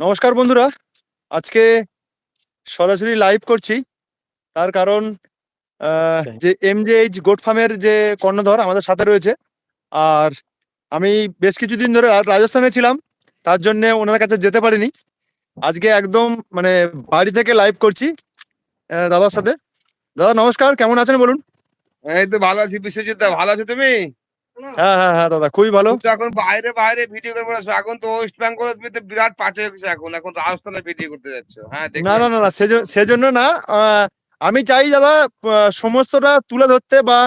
নমস্কার বন্ধুরা। আজকে সরাসরি লাইভ করছি। তার কারণ যে এম জে এইচ গোট ফার্মের যে কর্ণধর আমাদের সাথে রয়েছে। আর আমি বেশ কিছুদিন ধরে রাজস্থানে ছিলাম। তার জন্য ওনার কাছে যেতে পারিনি। আজকে একদম মানে বাড়ি থেকে লাইভ করছি দাদার সাথে। দাদা নমস্কার। কেমন আছেন বলুন? এই তো ভালো আছি বিশ্বজিৎ দা। ভালো আছো তুমি? হ্যাঁ হ্যাঁ হ্যাঁ দাদা খুবই ভালো। এখন বাইরে বাইরে ভিডিও এখন তো ওয়েস্ট বেঙ্গল তুমি তো বিরাট পার্টি হয়ে গেছে এখন। এখন রাজস্থানে ভিডিও করতে যাচ্ছ। হ্যাঁ না না না না সেজ- সেজন্য না আমি চাই দাদা সমস্তটা তুলে ধরতে বা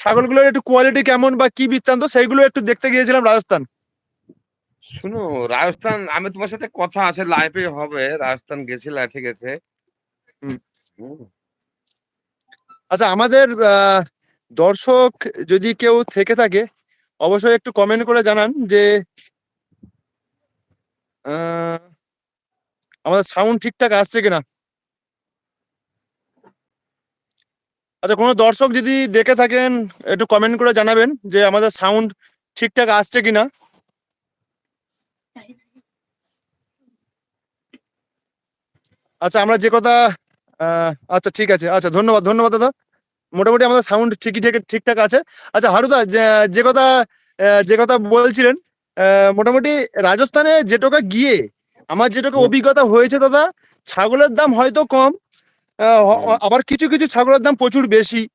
ছাগলগুলোর একটু কোয়ালিটি কেমন বা কি বৃত্তান্ত সেইগুলো একটু দেখতে গিয়েছিলাম রাজস্থান। শুনো রাজস্থান আমি তোমার সাথে কথা আছে লাইফে হবে রাজস্থান গেছিল ঠিক আছে। আচ্ছা আমাদের আহ, দর্শক যদি কেউ থেকে থাকে, অবশ্যই একটু কমেন্ট করে জানান যে আমাদের সাউন্ড ঠিকঠাক আসছে কিনা। আচ্ছা কোনো দর্শক যদি দেখে থাকেন, একটু কমেন্ট করে জানাবেন যে আমাদের সাউন্ড ঠিকঠাক আসছে কিনা। আচ্ছা আমরা যে কথা আচ্ছা ঠিক আছে। আচ্ছা ধন্যবাদ ধন্যবাদ দাদা। মোটামুটি আমাদের সাউন্ড ঠিকই ঠিক ঠিকঠাক আছে। আচ্ছা হারুদা যে- কথা যে কথা বলছিলেন মোটামুটি রাজস্থানে যেটুকু গিয়ে আমার যেটুকু অভিজ্ঞতা হয়েছে দাদা ছাগলের দাম হয়তো কম। আবার কিছু কিছু ছাগলের দাম প্রচুর বেশি।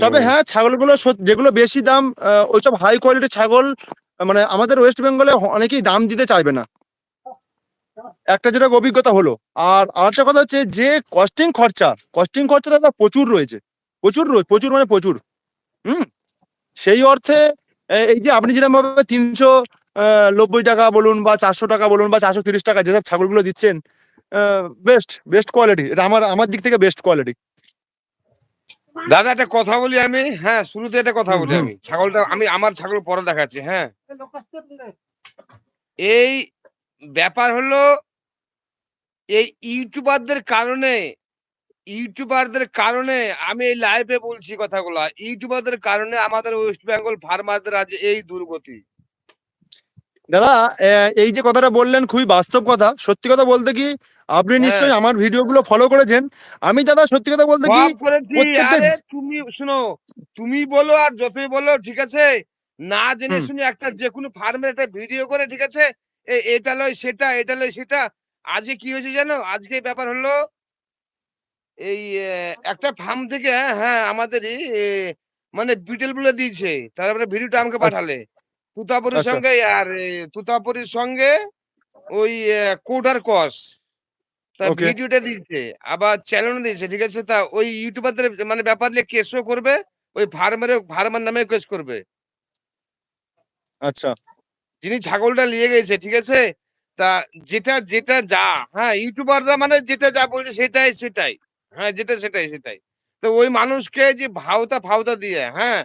তবে হ্যাঁ ছাগলগুলো যেগুলো বেশি দাম ওইসব হাই কোয়ালিটির ছাগল মানে আমাদের ওয়েস্ট বেঙ্গলে অনেকেই দাম দিতে চাইবে না। একটা যেটা অভিজ্ঞতা হলো আর আরেকটা কথা হচ্ছে যে কস্টিং খরচা কস্টিং খরচা দাদা প্রচুর রয়েছে। প্রচুর রয়েছে প্রচুর মানে প্রচুর। হুম? সেই অর্থে এই যে আপনি যেরকম ভাবে তিনশো নব্বই টাকা বলুন বা চারশো টাকা বলুন বা চারশো তিরিশ টাকা যেসব ছাগলগুলো দিচ্ছেন বেস্ট বেস্ট কোয়ালিটি এটা আমার আমার দিক থেকে বেস্ট কোয়ালিটি দাদা একটা কথা বলি আমি? হ্যাঁ শুরুতে একটা কথা বলি আমি। ছাগলটা আমি আমার ছাগল পরে দেখাচ্ছি হ্যাঁ। এই ব্যাপার হলো এই ইউটিউবারদের কারণে ইউটিউবারদের কারণে আমি এই লাইভে বলছি কথাগুলা। ইউটিউবারদের কারণে আমাদের ওয়েস্ট বেঙ্গল ফার্মারদের আজ এই দুর্গতি। দাদা এই যে কথাটা বললেন খুবই বাস্তব কথা। সত্যি কথা বলতে কি আপনি হ্যাঁ। নিশ্চয়ই আমার ভিডিওগুলো ফলো করেছেন। আমি দাদা সত্যি কথা বলতে কি তুমি শুনো তুমি বলো আর যতই বলো ঠিক আছে? না জেনে। শুনে একটা যে কোনো ফার্মের একটা ভিডিও করে ঠিক আছে? এটা লয় সেটা এটা লয় সেটা। আজকে কি হয়েছে জানো? আজকে ব্যাপার হলো এই একটা ফার্ম থেকে হ্যাঁ, হ্যাঁ আমাদেরই এ, মানে বিটেল বলে দিয়েছে। তারপরে ভিডিওটা আমাকে আচ্ছা। পাঠালে। তুতাপুরির আচ্ছা। সঙ্গে আর এ, তুতাপুরির সঙ্গে ওই কোটার কস। তার Okay. ভিডিওটা দিয়েছে আবার চ্যানেলও দিয়েছে ঠিক আছে? তা ওই ইউটিউবারদের মানে ব্যাপার নিয়ে কেসও করবে ওই ফার্মারে ফার্মার নামে কেস করবে। আচ্ছা। যিনি ছাগলটা নিয়ে গেছে ঠিক আছে? তা যেটা যেটা যা হ্যাঁ ইউটিউবাররা মানে যেটা যা বলছে সেটাই সেটাই। হ্যাঁ যেটা সেটাই সেটাই। তো ওই মানুষকে যে ভাওতা ফাওতা দিয়ে হ্যাঁ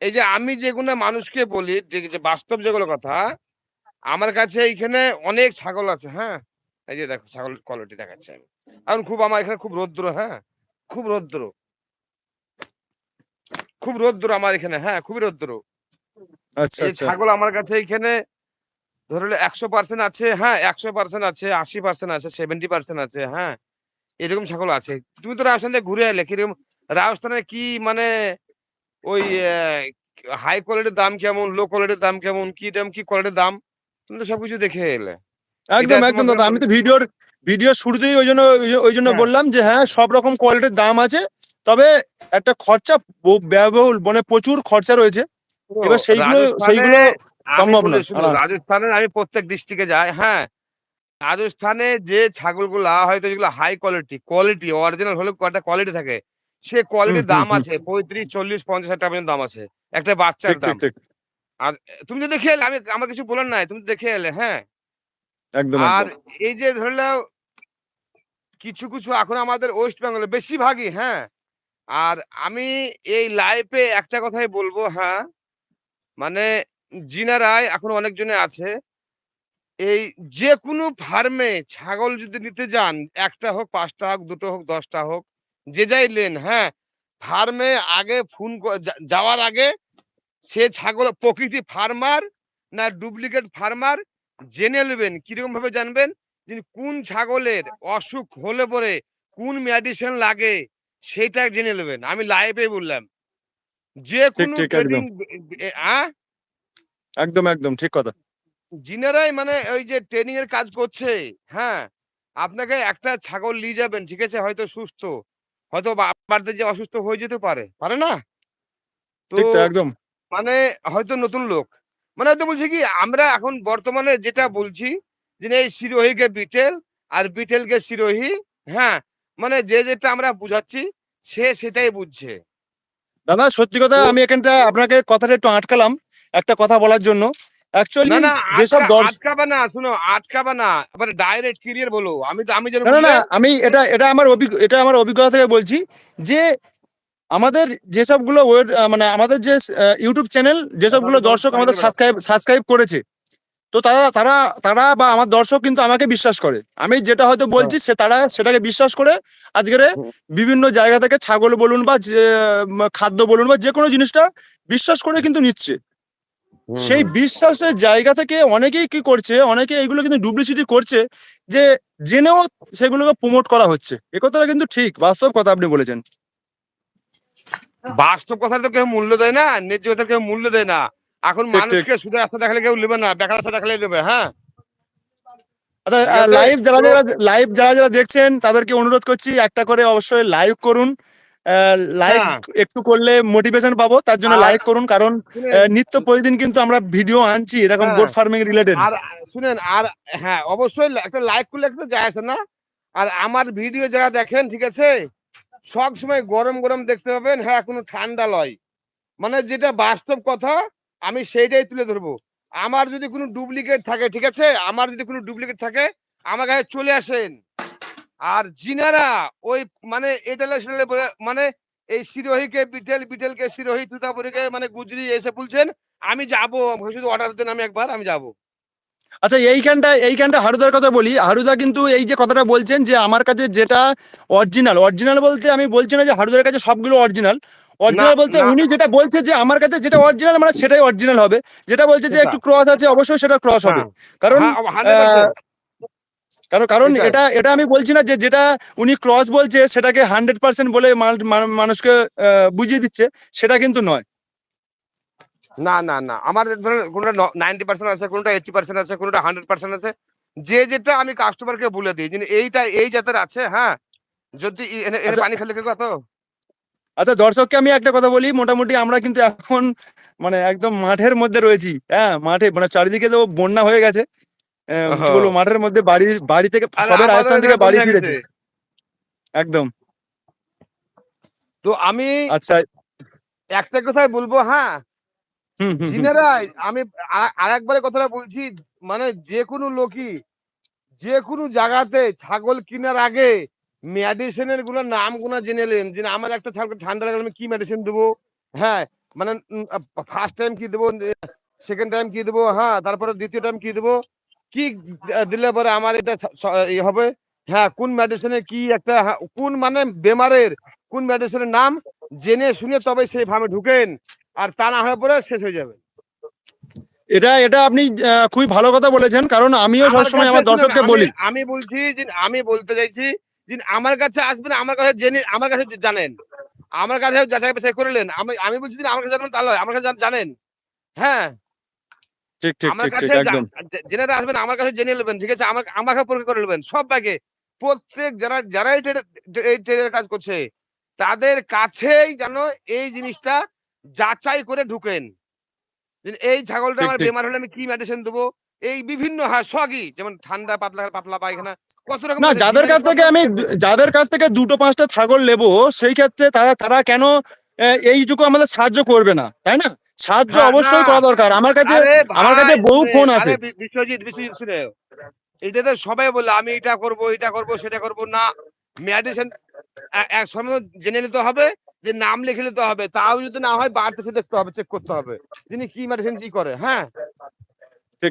এই যে আমি যেগুলো মানুষকে বলি যে- বাস্তব যেগুলো কথা আমার কাছে এইখানে অনেক ছাগল আছে হ্যাঁ। এই যে দেখো ছাগল কোয়ালিটি দেখাচ্ছে আমি। এখন খুব আমার এখানে খুব রৌদ্র হ্যাঁ খুব রৌদ্র। খুব রৌদ্র আমার এখানে হ্যাঁ খুবই রৌদ্র। আচ্ছা এই আচ্ছা। ছাগল আমার কাছে এখানে ধরলে একশো পার্সেন্ট আছে হ্যাঁ একশো পার্সেন্ট আছে আশি পার্সেন্ট আছে সেভেন্টি পার্সেন্ট আছে হ্যাঁ। এরকম ছাগল আছে। তুমি তো রাজস্থান থেকে ঘুরে এলে কীরকম রাজস্থানে কি মানে ওই হাই কোয়ালিটির দাম কেমন লো কোয়ালিটির দাম কেমন কি দাম কি কোয়ালিটির দাম তুমি তো সবকিছু দেখে এলে। একদম একদম দাদা আমি তো ভিডিওর ভিডিও শুরুতেই ওই জন্য ওই- জন্য হ্যাঁ। বললাম যে হ্যাঁ সব রকম কোয়ালিটির দাম আছে তবে একটা খরচা ব্যয়বহুল মানে প্রচুর খরচা রয়েছে। এবার সেইগুলো সেইগুলো সম্ভব না হ্যাঁ। রাজস্থানে আমি প্রত্যেক ডিস্ট্রিক্টে যাই হ্যাঁ রাজস্থানে যে ছাগলগুলা হয়তো যেগুলো হাই কোয়ালিটি কোয়ালিটি অরিজিনাল হলে কয়টা কোয়ালিটি থাকে সে কোয়ালিটির দাম আছে পঁয়ত্রিশ চল্লিশ পঞ্চাশ হাজার টাকা পর্যন্ত দাম আছে। একটা বাচ্চার দাম। আর তুমি তো দেখে এলে আমি আমার কিছু বলার নাই তুমি দেখে এলে হ্যাঁ? একদম আর এই যে ধরে নাও কিছু কিছু এখন আমাদের ওয়েস্ট বেঙ্গলে বেশিরভাগই হ্যাঁ? আর আমি এই লাইফে একটা কথাই বলব হ্যাঁ? মানে জিনারাই এখন অনেকজনে আছে এই যে কোনো ফার্মে ছাগল যদি নিতে যান একটা হোক পাঁচটা হোক দুটো হোক দশটা হোক যে যাই লেন হ্যাঁ? ফার্মে আগে ফোন যাওয়ার আগে সে ছাগল প্রকৃতি ফার্মার না ডুপ্লিকেট ফার্মার জেনে নেবেন কীরকম ভাবে জানবেন যে কোন ছাগলের অসুখ হলে পরে কোন মেডিসিন লাগে সেটা জেনে নেবেন। আমি লাইভে বললাম। যে কোনো একদম একদম ঠিক কথা। যিনারাই মানে ওই যে ট্রেনিং এর কাজ করছে হ্যাঁ? আপনাকে একটা ছাগল নিয়ে যাবেন ঠিক আছে? হয়তো সুস্থ। হয়তো বাড়িতে যে অসুস্থ হয়ে যেতে পারে পারে না? তো একদম। মানে হয়তো নতুন লোক। মানে হয়তো বলছি কি আমরা এখন বর্তমানে যেটা বলছি যে এই সিরোহিকে বিটেল আর বিটেলকে সিরোহি হ্যাঁ? মানে যে যেটা আমরা বুঝাচ্ছি সে সেটাই বুঝছে। দাদা সত্যি কথা আমি এখানটা আপনাকে কথাটা একটু আটকালাম একটা কথা বলার জন্য। অ্যাকচুয়ালি না না যেসব আটকাবা না শুনো আটকাবা না আবার ডাইরেক্ট ক্লিয়ার বলো। আমি তো আমি যেন না না না আমি এটা এটা আমার এটা আমার অভিজ্ঞতা থেকে বলছি যে আমাদের যেসবগুলো মানে আমাদের যে ইউটিউব চ্যানেল যেসবগুলো দর্শক আমাদের সাবস্ক্রাইব সাবস্ক্রাইব করেছে তো তারা তারা তারা বা আমার দর্শক কিন্তু আমাকে বিশ্বাস করে। আমি যেটা হয়তো বলছি সে তারা সেটাকে বিশ্বাস করে। আজকের বিভিন্ন জায়গা থেকে ছাগল বলুন বা খাদ্য বলুন বা যে কোনো জিনিসটা বিশ্বাস করে কিন্তু নিচ্ছে। সেই বিশ্বাসের জায়গা থেকে অনেকেই কি করছে অনেকে এগুলো কিন্তু ডুপ্লিসিটি করছে যে জেনেও সেগুলোকে প্রমোট করা হচ্ছে। এ কথাটা কিন্তু ঠিক বাস্তব কথা আপনি বলেছেন। বাস্তব কথা তো কেউ মূল্য দেয় না ন্যায্য কথা কেউ মূল্য দেয় না। এখন। মানুষকে শুধু রাস্তা দেখালে কেউ নেবে না বেকার রাস্তা দেখালে নেবে হ্যাঁ। আচ্ছা লাইভ যারা যারা লাইভ যারা যারা দেখছেন তাদেরকে অনুরোধ করছি একটা করে অবশ্যই লাইভ করুন। লাইক হ্যাঁ। একটু করলে মোটিভেশন পাবো তার জন্য লাইক করুন কারণ নিত্য প্রতিদিন কিন্তু আমরা ভিডিও আনছি এরকম। গোট ফার্মিং রিলেটেড আর শুনেন আর হ্যাঁ অবশ্যই একটা লাইক করলে একটা যায় আসে না। আর আমার ভিডিও যারা দেখেন ঠিক আছে সব সময় গরম গরম দেখতে পাবেন হ্যাঁ কোনো ঠান্ডা লয়। মানে যেটা বাস্তব কথা আমি সেইটাই তুলে ধরবো। আমার যদি কোনো ডুপ্লিকেট থাকে ঠিক আছে আমার যদি কোনো ডুপ্লিকেট থাকে আমার কাছে চলে আসেন। আর জিনারা ওই মানে এটালে সেটালে মানে এই সিরোহিকে বিটেল বিটেলকে সিরোহি তুতাপুরিকে মানে গুজরি এসে বলছেন আমি যাব শুধু অর্ডার দেন আমি একবার আমি যাব। আচ্ছা এইখানটা এইখানটা হারুদার কথা বলি। হারুদা কিন্তু এই যে কথাটা বলছেন যে আমার কাছে যেটা অরিজিনাল অরিজিনাল বলতে আমি বলছি না যে হারুদার কাছে সবগুলো অরিজিনাল অরিজিনাল বলতে উনি যেটা বলছে যে আমার কাছে যেটা অরিজিনাল মানে সেটাই অরিজিনাল হবে। যেটা বলছে যে একটু ক্রস আছে অবশ্যই সেটা ক্রস হবে। হ্যাঁ। কারণ হ্যাঁ, 100% কারণ কারণ এটা এটা আমি বলছি না যে যেটা উনি ক্রস বলছে সেটাকে হান্ড্রেড পার্সেন্ট বলে মান- মান- মানুষকে বুঝিয়ে দিচ্ছে সেটা কিন্তু নয়। না না না। আমার ধরেন কোনটা নাইনটি পার্সেন্ট আছে কোনটা এইটি পার্সেন্ট আছে কোনটা হান্ড্রেড পার্সেন্ট আছে। যে যেটা আমি কাস্টমারকে বলে দিই এইটা এই জাতের আছে হ্যাঁ? যদি আচ্ছা। পানি কেউ কত আচ্ছা দর্শককে আমি একটা কথা বলি মোটামুটি আমরা কিন্তু এখন মানে একদম মাঠের মধ্যে রয়েছি হ্যাঁ? মাঠে মানে চারিদিকে তো বন্যা হয়ে গেছে। কি। বলব মাঠের মধ্যে বাড়ি বাড়ি থেকে আর সবে আমারও রাজস্থান থেকে বাড়ি ফিরেছে। একদম। তো আমি আচ্ছা। একটা কথাই বলব হ্যাঁ? জিনেরা আমি আরেকবারে কথাটা বলছি মানে যে কোনো লোকই যে কোনো জায়গাতে ছাগল কেনার আগে মেডিসিনেরগুলো নামগুলো জেনে নেন। যে আমার একটা ছাগল ঠান্ডা লাগলে আমি কি মেডিসিন দেবো? হ্যাঁ মানে ফার্স্ট টাইম কি দেবো? সেকেন্ড টাইম কি দেবো? হ্যাঁ তারপরে দ্বিতীয় টাইম কি দেবো? কি দিলে পরে আমার এটা হবে? হ্যাঁ কোন মেডিসিনে কি একটা কোন মানে বেমারের কোন মেডিসিনের নাম? জেনে শুনে তবে সেই ফার্মে ঢুকেন আর তা না হয়ে পরে শেষ হয়ে যাবে। এটা এটা আপনি খুবই ভালো কথা বলেছেন কারণ আমিও সবসময় আমার দর্শককে বলি। আমি বলছি যে আমি বলতে চাইছি যে আমার কাছে আসবেন আমার কাছে জেনে আমার কাছে জানেন। আমার কাছে যাচাই বাছাই করলেন আমি আমি বলছি যে আমার কাছে জানেন তাহলে আমার কাছে জানেন। হ্যাঁ ঠিক ঠিক আমার কাছে একদম। জা- জেনে আসবেন আমার কাছে জেনে নেবেন ঠিক আছে? আমার আমাকে পরীক্ষা করে নেবেন সব ব্যাগে। প্রত্যেক যারা যারা এই ট্রেডের কাজ করছে তাদের কাছেই যেন এই জিনিসটা যাচাই করে ঢুকেন। এই ছাগলটা আমার বেমার হলে আমি কি মেডিসিন দেবো? এই বিভিন্ন হ্যাঁ সগই যেমন ঠান্ডা পাতলা পাতলা পায়খানা কত রকম না যাদের কাছ থেকে আমি যাদের কাছ থেকে দুটো পাঁচটা ছাগল নেব সেই ক্ষেত্রে তারা তারা কেন এইটুকু আমাদের সাহায্য করবে না তাই না? সাহায্য হ্যাঁ, অবশ্যই করা দরকার। আমার কাছে আমার কাছে বহু ফোন আছে। বিশ্বজিৎ বিশ্বজিৎ শুনে। এটাতে সবাই বলল আমি এটা করব এটা করব সেটা করব না। মেডিসিন এক সময় জেনে নিতে হবে যে নাম লিখে নিতে হবে। তাও যদি না হয় বাড়িতে এসে দেখতে হবে চেক করতে হবে। যিনি কি মেডিসিন কি করে হ্যাঁ?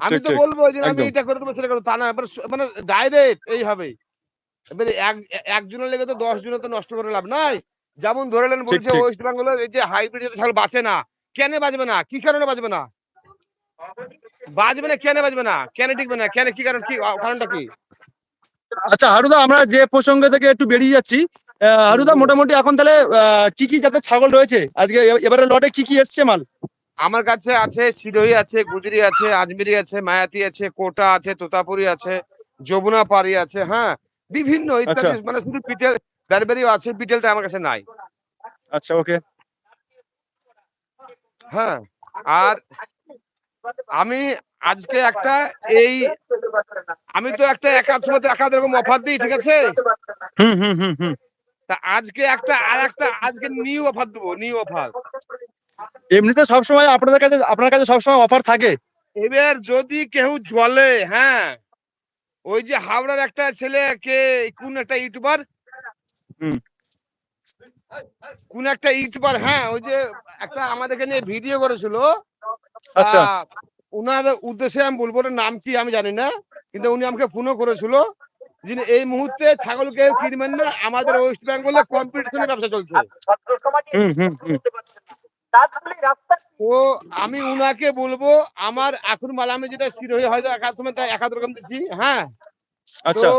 আমি তো বলব যে আমি এটা করে দেবো সেটা করব তা না এবার মানে ডাইরেক্ট এই হবে এবারে এক একজনের লেগে তো দশ জনের তো নষ্ট করে লাভ নাই। যেমন ধরে নেন বলছে ওয়েস্ট বেঙ্গলের এই যে হাইব্রিড ছাগল বাঁচে না। কেন বাজবে না? কি কারণে বাজবে না? বাজবে না কেন বাজবে না? কেন টিকবে না? কেন কি কারণ কি কারণটা কি? আচ্ছা হারুদা আমরা যে প্রসঙ্গ থেকে একটু বেরিয়ে যাচ্ছি হারুদা মোটামুটি এখন তাহলে কি কি জাতের ছাগল রয়েছে? আজকে এবারে লটে কি কি এসছে মাল? আমার কাছে আছে সিরোহি আছে গুজরি আছে আজমিরি আছে মায়াতি আছে কোটা আছে তোতাপুরি আছে যমুনা পাড়ি আছে হ্যাঁ? বিভিন্ন ইত্যাদি মানে শুধু পিটেল ব্যারবেরিও আছে পিটেলটা আমার কাছে নাই। আচ্ছা ওকে। হ্যাঁ আর আমি আজকে একটা এই আমি তো একটা একাদ সময় একাদ রকম অফার দিই ঠিক আছে? হুম হুম হুম হুম। তা আজকে একটা আর একটা আজকে নিউ অফার দেবো নিউ অফার এমনিতে সবসময় আপনাদের কাছে আপনার কাছে সবসময় অফার থাকে। এবার যদি কেউ জলে হ্যাঁ ওই যে হাওড়ার একটা ছেলে কে কোন একটা ইউটিউবার হুম। কোন একটা ইউটিউবার হ্যাঁ ওই যে একটা আমাদেরকে নিয়ে ভিডিও করেছিল। আচ্ছা। তা উনার উদ্দেশ্যে আমি বলব নাম কি আমি জানি না কিন্তু উনি আমাকে ফোনও করেছিল যিনি এই মুহূর্তে ছাগল কেউ কিনবেন না আমাদের ওয়েস্ট বেঙ্গলে কম্পিটিশনের ব্যবসা চলছে। তো আমি উনাকে বলব আমার এখন মাল আমি যেটা সিরোহি হয়তো একাদ সময় তাই একাদ রকম দিচ্ছি হ্যাঁ। আচ্ছা। তো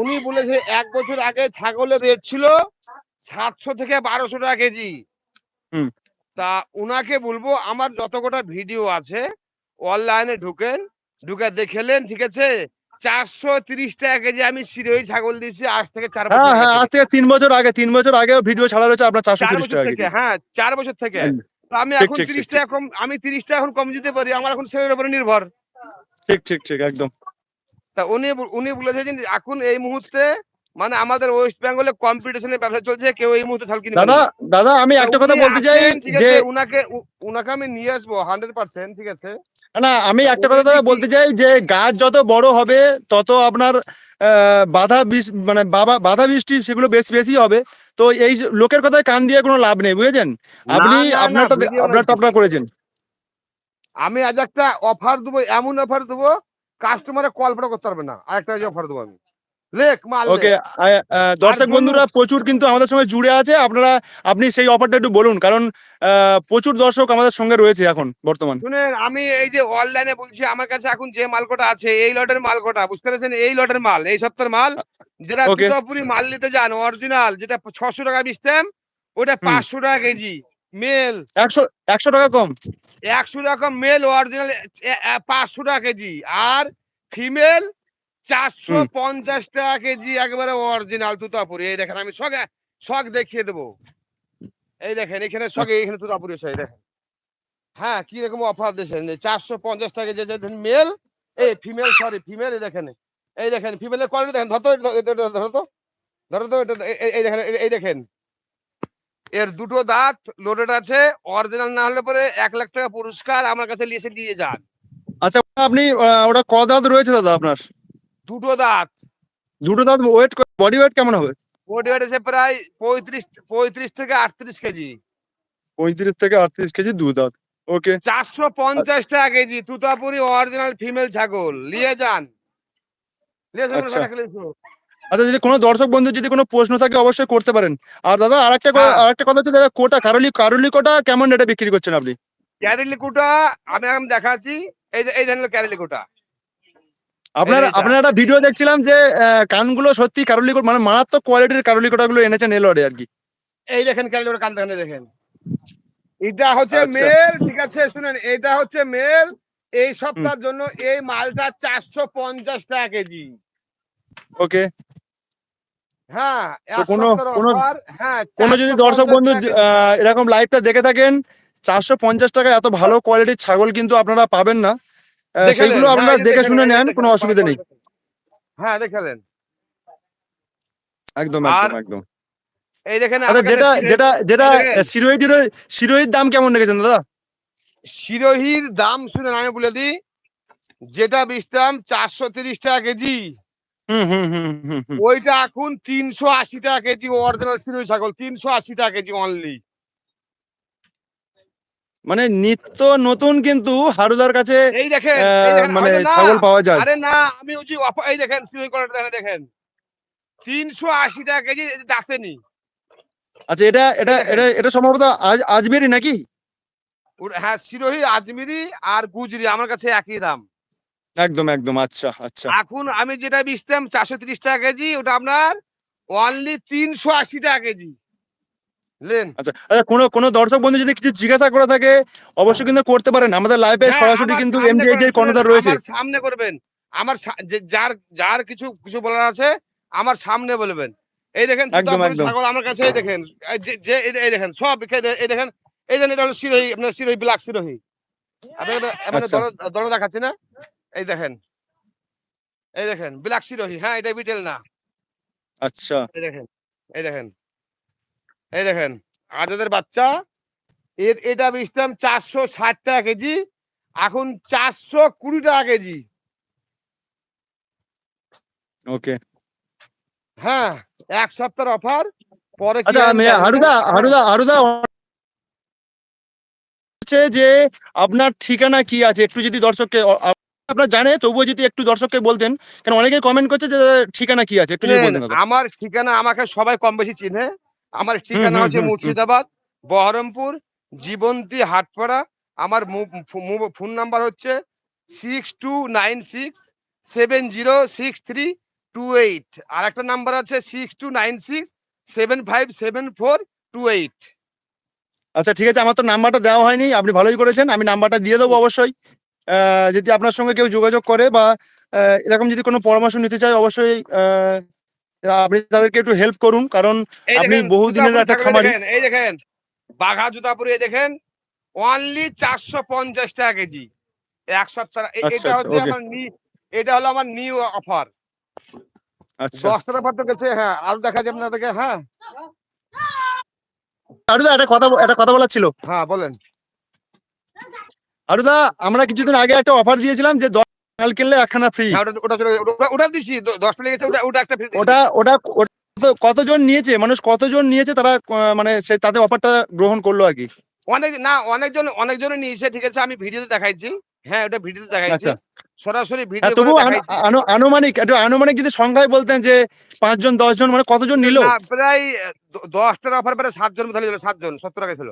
উনি বলেছে এক বছর আগে ছাগলের রেট ছিল সাতশো থেকে বারোশো টাকা কেজি। তা উনাকে বলব আমার যত কটা ভিডিও আছে অনলাইনে ঢুকেন ঢুকে দেখেলেন ঠিক আছে? চারশো তিরিশ টাকা কেজি আমি সিরোহি ছাগল দিয়েছি আজ থেকে চার বছর হ্যাঁ হ্যাঁ আজ থেকে। তিন বছর আগে তিন বছর আগে ভিডিও ছাড়া রয়েছে আপনার চারশো চার তিরিশ টাকা হ্যাঁ চার বছর থেকে। আমি এখন তিরিশ টাকা কম আমি তিরিশ টাকা এখন কম দিতে পারি আমার এখন সেলের উপরে নির্ভর। ঠিক ঠিক ঠিক একদম। তা উনি উনি বলেছেন যে এখন এই মুহূর্তে মানে আমাদের ওয়েস্ট বেঙ্গলে কম্পিটিশনের ব্যবসা চলছে কেউ এই মুহূর্তে ছাল কিনবে দাদা দাদা আমি একটা কথা বলতে চাই যে উনাকে উনাকে আমি নিয়ে আসব হান্ড্রেড পার্সেন্ট ঠিক আছে? না আমি একটা কথা দাদা বলতে চাই যে গাছ যত বড় হবে তত আপনার বাধা মানে বাবা বাধা বৃষ্টি সেগুলো বেশি বেশি হবে। তো এই লোকের কথায় কান দিয়ে কোনো লাভ নেই বুঝেছেন? আপনি আপনারটা। আপনার করেছেন। আমি আজ একটা অফার দেবো এমন অফার দেবো কাস্টমারে কল্পনা করতে পারবে না। আরেকটা অফার দেবো আমি। ওকে দর্শক বন্ধুরা প্রচুর কিন্তু আমাদের সঙ্গে জুড়ে আছে। আপনারা আপনি সেই অফারটা একটু বলুন কারণ প্রচুর দর্শক আমাদের সঙ্গে রয়েছে এখন বর্তমান। শুনেন আমি এই যে অনলাইনে বলছি আমার কাছে এখন যে মালকোটা আছে এই লটের মালকোটা বুঝতে পেরেছেন? এই লটের মাল এই সপ্তাহের মাল যেটা. দুর্গাপুরি মাল নিতে যান অরিজিনাল যেটা ছশো টাকা বিচতাম ওটা পাঁচশো টাকা কেজি মেল একশো একশো টাকা কম? একশো টাকা মেল অরিজিনাল পাঁচশো টাকা কেজি আর ফিমেল চারশো পঞ্চাশ টাকা কেজি একবারে অরিজিনাল তুতাপুরি। এই দেখেন আমি সঙ্গে শখ দেখিয়ে দেবো। এই দেখেন এখানে সঙ্গে এখানে তুতাপুরি এসে দেখেন। হ্যাঁ কি রকম অফার দিয়েছেন? চারশো পঞ্চাশ টাকা যে যে মেল এই ফিমেল সরি ফিমেল এই দেখেন। এই দেখেন ফিমেলের কোয়ালিটি দেখেন ধরো তো এটা- এটা- এটা ধরো তো ধরো তো এই- দেখেন এই- এই দেখেন। এর দুটো দাঁত লোডেড আছে অরিজিনাল না হলে পরে এক লাখ টাকা পুরস্কার আমার কাছে লিখে দিয়ে যান। আচ্ছা আপনি ওটা ক দাঁত রয়েছে দাদা আপনার? দুটো দাঁত। দুটো দাঁত ওয়েট বডি ওয়েট কেমন হবে? বডি ওয়েট আছে প্রায় পঁয়ত্রিশ পঁয়ত্রিশ থেকে আটত্রিশ কেজি। পঁয়ত্রিশ থেকে আটত্রিশ কেজি দু দাঁত। ওকে চারশো পঞ্চাশ টাকা কেজি তুতাপুরি অরিজিনাল ফিমেল ছাগল। নিয়ে যান। আচ্ছা। আচ্ছা যদি কোনো দর্শক বন্ধু যদি কোনো প্রশ্ন থাকে অবশ্যই করতে পারেন। আর দাদা আরেকটা হ্যাঁ। আরেকটা কথা হচ্ছে দাদা কোটা কারলি কারলি কোটা কেমন রেটে বিক্রি করছেন আপনি? ক্যারেলিকুটা আমি এখন দেখাচ্ছি। এই যে এই ধরনের ক্যারেলিকুটা। আপনার। আপনার একটা ভিডিও দেখছিলাম যে কানগুলো সত্যি কারলি কোট মানে মারাত্মক কোয়ালিটির কারলি কোটাগুলো এনেছেন এলোরে আর কি। এই দেখেন ক্যারেলিকুটা কান দেখেন দেখেন। এটা হচ্ছে আচ্ছা। মেল ঠিক আছে শুনেন এটা হচ্ছে মেল এই সপ্তাহের জন্য এই মালটা চারশো পঞ্চাশ টাকা কেজি। ওকে। হ্যাঁ কোনো- হ্যাঁ কোনো যদি দর্শক বন্ধু এরকম লাইভটা দেখে থাকেন চারশো পঞ্চাশ টাকা এত ভালো কোয়ালিটির ছাগল কিন্তু আপনারা পাবেন না। সেগুলো হ্যাঁ, আপনারা দেখে শুনে নেন কোনো অসুবিধা নেই। হ্যাঁ দেখালেন। একদম একদম একদম। এই দেখেন আচ্ছা যেটা যেটা যেটা দেখেন। শিরোই দাম কেমন রেখেছেন দাদা? শিরোহির দাম শুনেন আমি বলে দিই যেটা বিচতাম চারশো তিরিশ টাকা কেজি। হুম হুম হুম হুম হুম। ওইটা এখন তিনশো আশি টাকা কেজি অরিজিনাল শিরোহি ছাগল তিনশো আশি টাকা কেজি অনলি মানে নিত্য নতুন কিন্তু হারুদার কাছে এই দেখেন মানে ছাগল পাওয়া যায়। আরে না আমি ওই যে এই দেখেন শিরোহি কলাটা দেখেন দেখেন। তিনশো আশি টাকা কেজি ডাকেনি আচ্ছা এটা এটা এটা এটা সম্ভবত আজ আজমেরি নাকি? হ্যাঁ শিরোহি আজমিরি আর গুজরি আমার কাছে একই দাম। একদম একদম আচ্ছা আচ্ছা। এখন আমি যেটা বেচতাম চারশো তিরিশ টাকা কেজি ওটা আপনার অনলি তিনশো আশি টাকা কেজি। বুঝলেন আচ্ছা আচ্ছা কোনো কোনো দর্শক বন্ধু যদি কিছু জিজ্ঞাসা করে থাকে অবশ্যই কিন্তু করতে পারেন। আমাদের লাইভে হ্যাঁ, সরাসরি আমার কিন্তু সামনে এমজিএইচ কর্ণধার রয়েছে। সামনে করবেন। আমার যার যার কিছু কিছু বলার আছে আমার সামনে বলবেন। এই দেখেন একদম, একদম। আমার কাছে এই দেখেন এই যে- এই- দেখেন সব এই দেখেন এই দেখেন এটা হলো সিরোহি আপনার সিরোহি ব্ল্যাক সিরোহি আপনাকে আচ্ছা। দড় দেখাচ্ছি না? এই দেখেন এই দেখেন ব্ল্যাক সিরোহি হ্যাঁ এটা বিটেল না। আচ্ছা। এই দেখেন এই দেখেন। এই দেখেন আজাদের বাচ্চা এর এটা বেচতাম চারশো ষাট টাকা কেজি এখন চারশো কুড়ি টাকা কেজি। ওকে। হ্যাঁ এক সপ্তাহের অফার পরে কি আচ্ছা আমি জানি না। হারুদা হারুদা হারুদা হচ্ছে যে আপনার ঠিকানা কি আছে? একটু যদি দর্শককে আপনার জানে তবুও যদি একটু দর্শককে বলতেন কারণ অনেকে কমেন্ট করছে যে ঠিকানা কি আছে? একটু যদি বলতেন আমার ঠিকানা আমাকে সবাই কম বেশি চিনে। আমার ঠিকানা হচ্ছে। মুর্শিদাবাদ বহরমপুর জীবন্তী হাটপাড়া। আমার ফোন নাম্বার হচ্ছে six two nine six seven zero six three two eight আর একটা নাম্বার আছে six two nine six seven five seven four two eight আচ্ছা ঠিক আছে আমার তো নাম্বারটা দেওয়া হয়নি আপনি ভালোই করেছেন আমি নাম্বারটা দিয়ে দেবো অবশ্যই। আহ, যদি আপনার সঙ্গে কেউ যোগাযোগ করে বা এরকম যদি কোনো পরামর্শ নিতে চায় অবশ্যই আহ, আপনি তাদেরকে একটু হেল্প করুন কারণ আপনি বহুদিনের একটা খামারি। এই দেখেন বাঘা জুতাপুরি এই দেখেন অনলি চারশো পঞ্চাশ টাকা কেজি। এক সপ্তাহ আচ্ছা, এটা আচ্ছা, হচ্ছে আমার এটা হলো আমার নিউ অফার আচ্ছা। দশটার অফার তো গেছে হ্যাঁ আরও দেখা যাবে আপনাদেরকে হ্যাঁ। হারুদা একটা কথা একটা কথা বলার ছিল। হ্যাঁ বলেন। হারুদা আমরা কিছুদিন আগে একটা অফার দিয়েছিলাম যে মাল কিনলে একখানা ফ্রি হ্যাঁ, ওটা দিছি দশটা লেগেছে ওটা ওটা একটা দিছি। ওটা ওটা কতজন নিয়েছে? মানুষ কতজন নিয়েছে তারা মানে সে তাতে অফারটা গ্রহণ করল আর কি? অনেক না অনেকজন অনেকজন নিয়েছে ঠিক আছে আমি ভিডিওতে দেখাইছি। হ্যাঁ ওটা ভিডিওতে দেখাইছি। আচ্ছা। সরাসরি হ্যাঁ, ভিডিও তবু দেখাইছি। আনু- আনুমানিক একটু আনুমানিক যদি সংখ্যায় বলতেন যে পাঁচজন দশজন মানে কতজন নিল? প্রায় দশটার অফার প্রায় সাতজন মতো ছিল সাতজন সত্তর টাকা ছিল।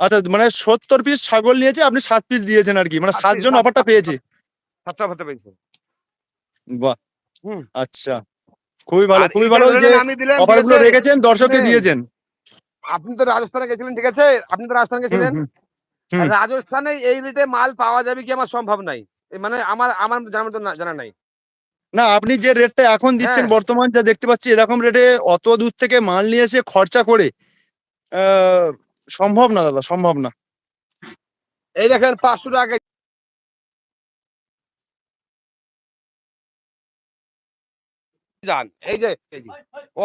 আচ্ছা মানে সত্তর পিস ছাগল নিয়েছে আপনি সাত পিস দিয়েছেন আর কি মানে সাতজন অফারটা পেয়েছে। সাতটা অফারটা পেয়েছি বাহ। আচ্ছা। খুবই ভালো খুবই ভালো যে নেন আমি দিলাম, ঠিক অফারগুলো রেখেছেন দর্শককে দিয়েছেন। আপনি তো রাজস্থানে গেছিলেন ঠিক আছে? আপনি তো রাজস্থানে গেছিলেন। রাজস্থানে এই রেটে মাল পাওয়া যাবে কি আমার সম্ভব নাই। মানে আমার আমার জানার মতো না- জানা নাই। না আপনি যে রেটটা এখন দিচ্ছেন হ্যাঁ। বর্তমান যা দেখতে পাচ্ছি এরকম রেটে অত দূর থেকে মাল নিয়ে এসে খরচা করে আহ, সম্ভব না দাদা সম্ভব না। এই দেখেন পাঁচশো টাকা যান। এই যে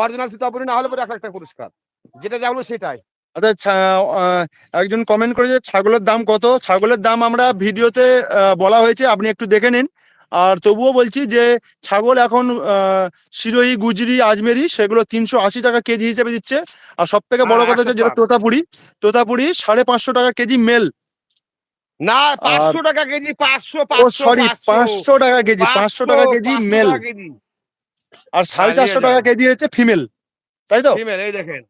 অরিজিনাল সুতাপুরি না হলে পরে এক লাখ টাকা পুরস্কার। যেটা যা সেটাই। আচ্ছা একজন কমেন্ট করেছে ছাগলের দাম কত? ছাগলের দাম আমরা ভিডিওতে বলা হয়েছে আপনি একটু দেখে নিন। আর তবুও বলছি যে ছাগল এখন সিরোহি গুজরি আজমেরি সেগুলো তিনশো আশি টাকা কেজি হিসেবে দিচ্ছে। আর সব থেকে বড় হ্যাঁ, কথা হচ্ছে যেটা তোতাপুরি। তোতাপুরি সাড়ে পাঁচশো টাকা কেজি মেল। না পাঁচশো টাকা কেজি পাঁচশো সরি পাঁচশো। টাকা কেজি পাঁচশো টাকা কেজি মেল। আর সাড়ে চারশো টাকা কেজি হচ্ছে ফিমেল। তাই তো? ফিমেল এই দেখেন।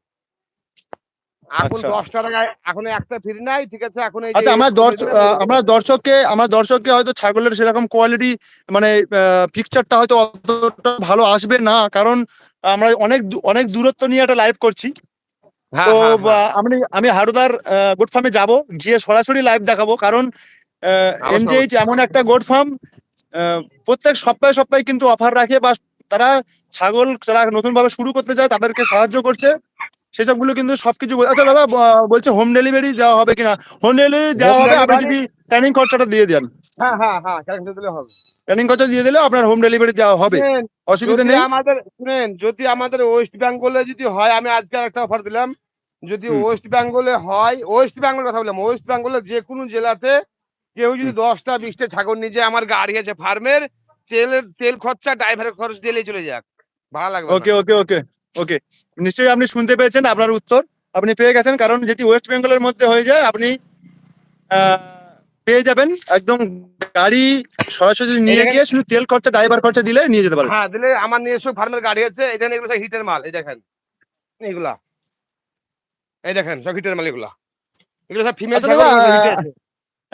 এখন আচ্ছা। দশটা টাকায় এখন একটা ফ্রি নাই ঠিক আছে? এখন আচ্ছা আমরা দর্শককে আমরা দর্শককে হয়তো ছাগলের সেরকম কোয়ালিটি মানে পিকচারটা হয়তো অতটা ভালো আসবে না কারণ আমরা অনেক অনেক দূরত্ব নিয়ে একটা লাইভ করছি। হ্যাঁ, তো হ্যাঁ, হ্যাঁ। আমি আমি হারুদার গোট ফার্মে যাব গিয়ে সরাসরি লাইভ দেখাবো কারণ এমজিএইচ এমন একটা গোট ফার্ম প্রত্যেক সপ্তাহে সপ্তাহে কিন্তু অফার রাখে বা তারা ছাগল যারা নতুন ভাবে শুরু করতে চায় তাদেরকে সাহায্য করছে। সেসবগুলো কিন্তু সবকিছু আচ্ছা দাদা বলছে হোম ডেলিভারি দেওয়া হবে কিনা? হোম ডেলিভারি দেওয়া হবে আপনি যদি ট্রেনিং খরচাটা দিয়ে দেন। হ্যাঁ হ্যাঁ হ্যাঁ ট্রেনিং খরচা দিয়ে দিলে আপনার হোম ডেলিভারি দেওয়া হবে। অসুবিধা নেই। আমাদের শুনেন যদি আমাদের ওয়েস্ট বেঙ্গলে যদি হয় আমি আজকে একটা অফার দিলাম। যদি ওয়েস্ট বেঙ্গলে হয় ওয়েস্ট বেঙ্গল কথা বললাম ওয়েস্ট বেঙ্গলে যে কোনো জেলাতে কেউ যদি দশটা বিশটা ঠাকুর নিজে আমার গাড়ি আছে ফার্মের তেলের তেল খরচা ড্রাইভারের খরচ দিলেই চলে যাক। ভালো লাগবে ওকে ওকে ওকে ওকে নিশ্চয়ই আপনি শুনতে পেয়েছেন আপনার উত্তর। আপনি পেয়ে গেছেন কারণ যদি ওয়েস্ট বেঙ্গলের মধ্যে হয়ে যায় আপনি পেয়ে যাবেন। একদম গাড়ি সরাসরি নিয়ে গিয়ে শুধু তেল খরচা ড্রাইভার খরচা দিলে নিয়ে যেতে পারবেন। হ্যাঁ দিলে আমার নিজস্ব ফার্মের গাড়ি আছে এখানে এগুলো সব হিটের মাল এই দেখেন। এগুলা এই দেখেন সব হিটের মাল এগুলা। এগুলো সব ফিমেল আচ্ছা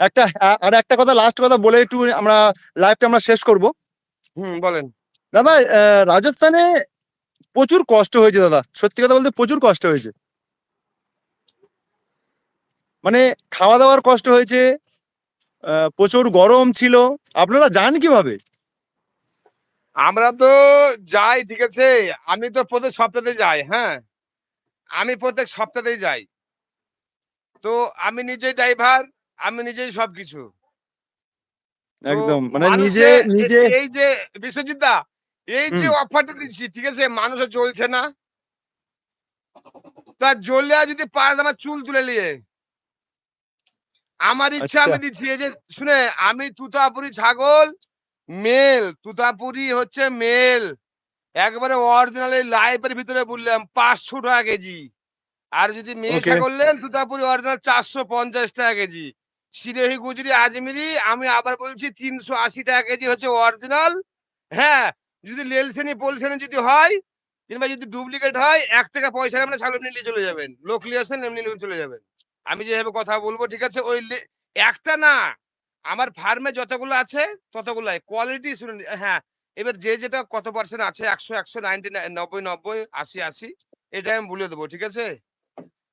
একটা আর একটা কথা লাস্ট কথা বলে একটু আমরা লাইভটা আমরা শেষ করব। হুম বলেন। দাদা রাজস্থানে প্রচুর কষ্ট হয়েছে দাদা। সত্যি কথা বলতে প্রচুর কষ্ট হয়েছে। মানে খাওয়া দাওয়ার কষ্ট হয়েছে আহ, প্রচুর গরম ছিল। আপনারা যান কীভাবে? আমরা তো যাই ঠিক আছে? আমি তো প্রত্যেক সপ্তাহে যাই হ্যাঁ? আমি প্রত্যেক সপ্তাহেই যাই। তো আমি নিজেই ড্রাইভার আমি নিজেই সবকিছু। একদম মানে নিজে নিজে এই যে বিশ্বজিৎ দা এই যে অফারটা দিচ্ছি ঠিক আছে? মানুষে চলছে না। তা জ্বলে যদি পারে আমার চুল তুলে নিয়ে। আমার ইচ্ছা আমি আচ্ছা। দিচ্ছি এই যে শুনে আমি তুতাপুরি ছাগল মেল তুতাপুরি হচ্ছে মেল একবারে অরিজিনাল এই লাইফের ভিতরে বললাম পাঁচশো টাকা কেজি। আর যদি মেয়ে. ছাগল নেন তুতাপুরি অরিজিনাল চারশো পঞ্চাশ টাকা কেজি। সিরেহি গুজরি আজমিরি আমি আবার বলছি তিনশো আশি টাকা কেজি হচ্ছে অরিজিনাল হ্যাঁ যদি লেলসেনি পোলসেনি যদি হয় কিংবা যদি ডুপ্লিকেট হয় এক টাকা পয়সা আমরা ছাগল নিয়ে চলে যাবেন। লোক আসেন এমনি নিয়ে চলে যাবেন। আমি যেভাবে কথা বলব ঠিক আছে? ওই একটা না আমার ফার্মে যতগুলো আছে ততগুলাই। কোয়ালিটি শুনুন হ্যাঁ এবার যে যেটা কত পার্সেন্ট আছে একশো একশো নাইনটি নব্বই নব্বই আশি আশি এটা আমি বলে দেবো ঠিক আছে?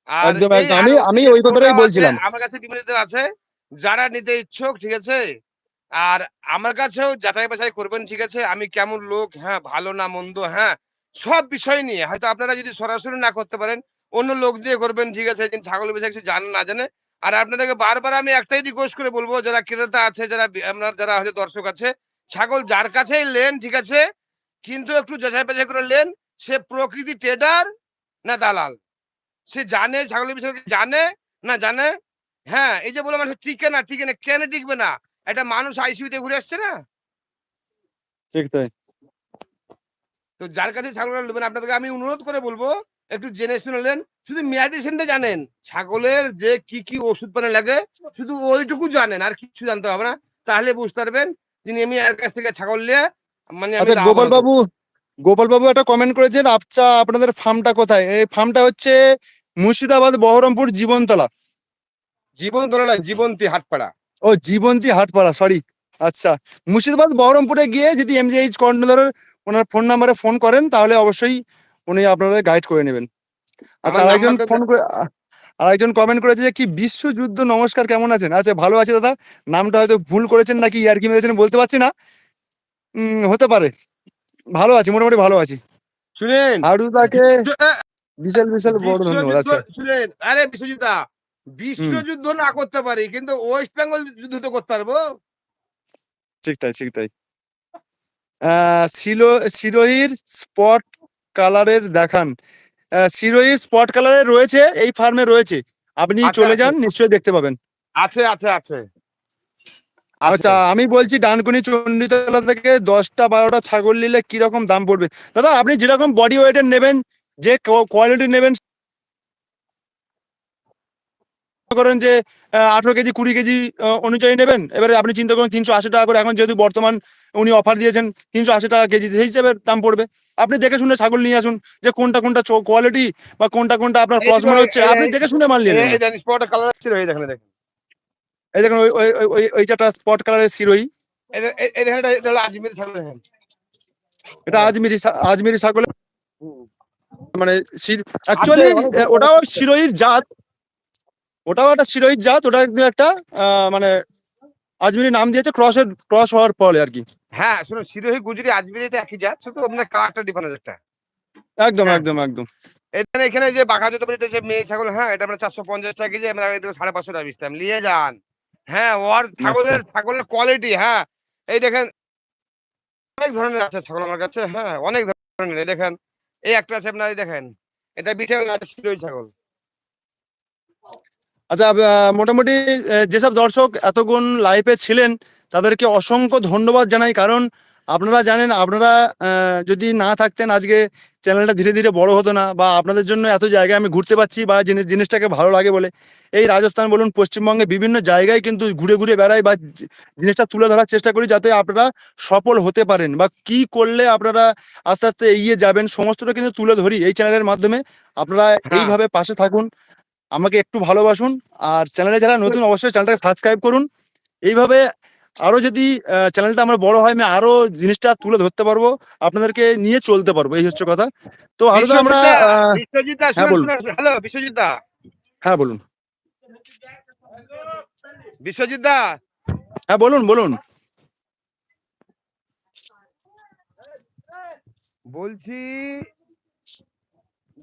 আর। আমি- আমি ওই কথাটাই বলছিলাম। আমার কাছে ডিমেরিটার আছে। যারা নিতে ইচ্ছুক, ঠিক আছে? আর আমার কাছেও যাচাই বাছাই করবেন, ঠিক আছে? আমি কেমন লোক? হ্যাঁ ভালো না মন্দ? হ্যাঁ সব বিষয় নিয়ে। হয়তো আপনারা যদি সরাসরি না করতে পারেন, অন্য লোক দিয়ে করবেন, ঠিক আছে? ছাগল বিষয়ে কিছু জানেন না জানে। আর আপনাদেরকে বারবার আমি একটাই রিকোয়েস্ট করে বলব, যারা ক্রেতা আছে, যারা আপনার যারা হয়তো দর্শক আছে, ছাগল যার কাছেই লেন, ঠিক আছে? কিন্তু একটু যাচাই বাছাই করে লেন, সে প্রকৃতি ট্রেডার না দালাল? সে জানে, ছাগলের বিষয়ে জানে, না জানে? হ্যাঁ এই যে বললাম টিকে না টিকে না কেন টিকবে না? একটা মানুষ আইসিইউতে ঘুরে আসছে না? ঠিক তাই। তো যার কাছে ছাগল নেবেন আপনাদেরকে আমি অনুরোধ করে বলব একটু জেনে শুনে নেন শুধু মেডিসিনটা জানেন ছাগলের যে কি কি ওষুধ পানি লাগে শুধু ওইটুকু জানেন আর কিছু জানতে হবে না। তাহলে বুঝতে পারবেন যিনি আমি এর কাছ থেকে ছাগল নিয়ে মানে আচ্ছা গোপাল বাবু গোপাল বাবু একটা কমেন্ট করেছেন আচ্ছা আপনাদের ফার্মটা কোথায়? এই ফার্মটা হচ্ছে মুর্শিদাবাদ বহরমপুর জীবনতলা। জীবন ধরে না জীবন্তী হাটপাড়া। ও জীবন্তী হাটপাড়া সরি আচ্ছা মুর্শিদাবাদ বহরমপুরে গিয়ে যদি এমজিএইচ কর্ণধারের ওনার ফোন নাম্বারে ফোন করেন তাহলে অবশ্যই উনি আপনাদের গাইড করে নেবেন। আচ্ছা আরেকজন ফোন করে আরেকজন কমেন্ট করেছে যে কি বিশ্বযুদ্ধ নমস্কার কেমন আছেন? আচ্ছা ভালো আছে দাদা। নামটা হয়তো ভুল করেছেন নাকি ইয়ারকি মেরেছেন বলতে পারছি না। হতে পারে। ভালো আছি মোটামুটি ভালো আছি। শুনেন। বিশ্ব- আহ, বিশাল বিশাল বড় ধন্যবাদ আচ্ছা। শুনেন। আরে বিশ্বজিতা বিশ্বযুদ্ধ না করতে পারি কিন্তু ওয়েস্ট বেঙ্গল যুদ্ধ তো করতে পারব। ঠিক তাই ঠিক তাই। সিরোহির স্পট কালারের দেখান। আহ, সিরোহির স্পট কালারের রয়েছে এই ফার্মে রয়েছে। আপনি চলে। যান নিশ্চয়ই দেখতে পাবেন। আছে আছে আছে। আচ্ছা আমি বলছি ডানকুনি চণ্ডীতলা থেকে দশটা বারোটা ছাগল নিলে কীরকম দাম পড়বে? দাদা আপনি যেরকম বডি ওয়েটের নেবেন যে কোয়ালিটি নেবেন করেন যে আঠারো কেজি কুড়ি কেজি অনুযায়ী নেবেন। এবারে আপনি চিন্তা করুন তিনশো আশি টাকা করে এখন যেহেতু বর্তমান উনি অফার দিয়েছেন তিনশো আশি টাকা কেজি সেই হিসেবে দাম পড়বে। আপনি দেখে শুনে ছাগল নিয়ে আসুন যে কোনটা কোনটা কোয়ালিটি বা কোনটা কোনটা আপনার ক্রস মনে হচ্ছে। আপনি দেখে শুনে মাল নিয়ে এই দেখেন দেখেন। এই দেখুন ওই ওই ওই- একটা স্পট কালারের সিরোই। এটা- আজমির ছাগল দেখেন। এটা আজমিরি ছা- আজমিরি ছাগলের মানে অ্যাকচুয়ালি বড় ওটাও বাচ্চা। জাত। ওটাও একটা শিরোহির জাত ওটা কিন্তু একটা মানে আজমিরি নাম দিয়েছে ক্রসের ক্রস হওয়ার ফলে আর কি। হ্যাঁ শুনুন সিরোহি গুজরি আজমির এটা একই জাত শুধু আপনার কালারটা ডিফারেন্স একটা। একদম হ্যাঁ। একদম একদম। এখানে এখানে যে বাঘা যত এটা যে মেয়ে ছাগল হ্যাঁ এটা আমরা চারশো পঞ্চাশ টাকা কেজি আমরা এটা সাড়ে পাঁচশো টাকা বেচতাম। নিয়ে যান। হ্যাঁ ওর ছাগলের ছাগলের কোয়ালিটি হ্যাঁ। এই দেখেন অনেক ধরনের আছে ছাগল আমার কাছে হ্যাঁ অনেক ধরনের। এই দেখেন এই একটা আছে আপনার এই দেখেন এটা এটা সিরোহি ছাগল। আচ্ছা মোটামুটি যেসব দর্শক এতগুণ লাইভে ছিলেন তাদেরকে অসংখ্য ধন্যবাদ জানাই। কারণ আপনারা জানেন আপনারা যদি না থাকতেন আজকে চ্যানেলটা ধীরে ধীরে বড় হতো না বা আপনাদের জন্য এত জায়গায় আমি ঘুরতে পাচ্ছি বা জিনিস জিনিসটাকে ভালো লাগে বলে। এই রাজস্থান বলুন পশ্চিমবঙ্গে বিভিন্ন জায়গায় কিন্তু ঘুরে ঘুরে বেড়াই বা জিনিসটা তুলে ধরার চেষ্টা করি যাতে আপনারা সফল হতে পারেন বা কি করলে আপনারা আস্তে আস্তে এগিয়ে যাবেন সমস্তটা কিন্তু তুলে ধরি এই চ্যানেলের মাধ্যমে। আপনারা হ্যাঁ। এইভাবে পাশে থাকুন। আমাকে একটু ভালোবাসুন। আর চ্যানেলে যারা নতুন অবশ্যই চ্যানেলটাকে সাবস্ক্রাইব করুন। এইভাবে আরও যদি চ্যানেলটা আমার বড় হয় আমি আরও জিনিসটা তুলে ধরতে পারব আপনাদেরকে নিয়ে চলতে পারব এই হচ্ছে কথা। তো আরও আমরা হ্যাঁ, বলুন। হ্যালো বিশ্বজিৎ হ্যাঁ বলুন। বিশ্বজিৎ হ্যাঁ বলুন বলুন। বলছি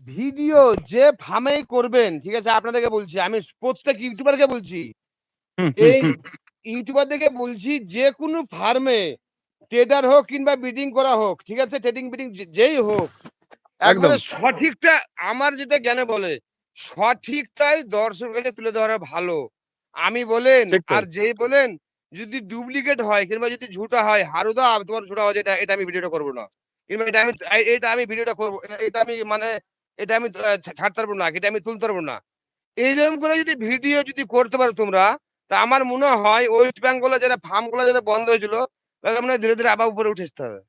ভিডিও যে ফার্মেই করবেন ঠিক আছে? আপনাদেরকে বলছি আমি প্রত্যেক ইউটিউবারকে বলছি এই হুম। ইউটিউবারদেরকে বলছি যে কোনো ফার্মে ট্রেডার হোক কিংবা বিডিং করা হোক ঠিক আছে? ট্রেডিং বিডিং যেই হোক একবারে সঠিকটা আমার যেটা জ্ঞানে বলে সঠিকটাই দর্শকের কাছে তুলে ধরা ভালো। আমি বলেন আর যেই বলেন যদি ডুপ্লিকেট হয় কিংবা যদি ঝুটা হয় হারুদা তোমার ঝুটা হয় এটা এটা আমি ভিডিওটা করব না। কিংবা এটা আমি এটা আমি ভিডিওটা করব এটা আমি মানে এটা আমি ছাড়তে পারব না এটা আমি তুলতে পারব না। এইরকম করে যদি ভিডিও যদি করতে পারো তোমরা তা আমার মনে হয় ওয়েস্ট বেঙ্গলে যারা ফার্মগুলো যারা বন্ধ হয়েছিল তাহলে মনে ধীরে ধীরে আবার উপরে উঠে আসতে হবে।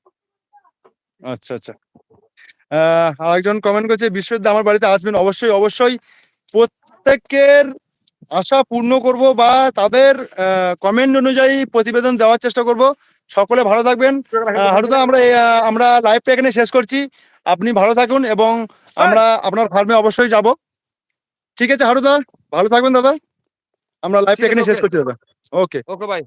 আচ্ছা আচ্ছা। আহ, আরেকজন কমেন্ট করছে বিশ্বজিৎ আমার বাড়িতে আসবেন? অবশ্যই অবশ্যই। প্রত্যেকের আশা পূর্ণ করব বা তাদের কমেন্ট অনুযায়ী প্রতিবেদন দেওয়ার চেষ্টা করব। সকলে ভালো থাকবেন। হারুদা আমরা আমরা লাইভটা এখানে শেষ করছি। আপনি ভালো থাকুন এবং আমরা আপনার ফার্মে অবশ্যই যাব। ঠিক আছে হারুদা ভালো থাকবেন দাদা? আমরা লাইভটা এখানে শেষ করছি দাদা। ওকে ওকে ভাই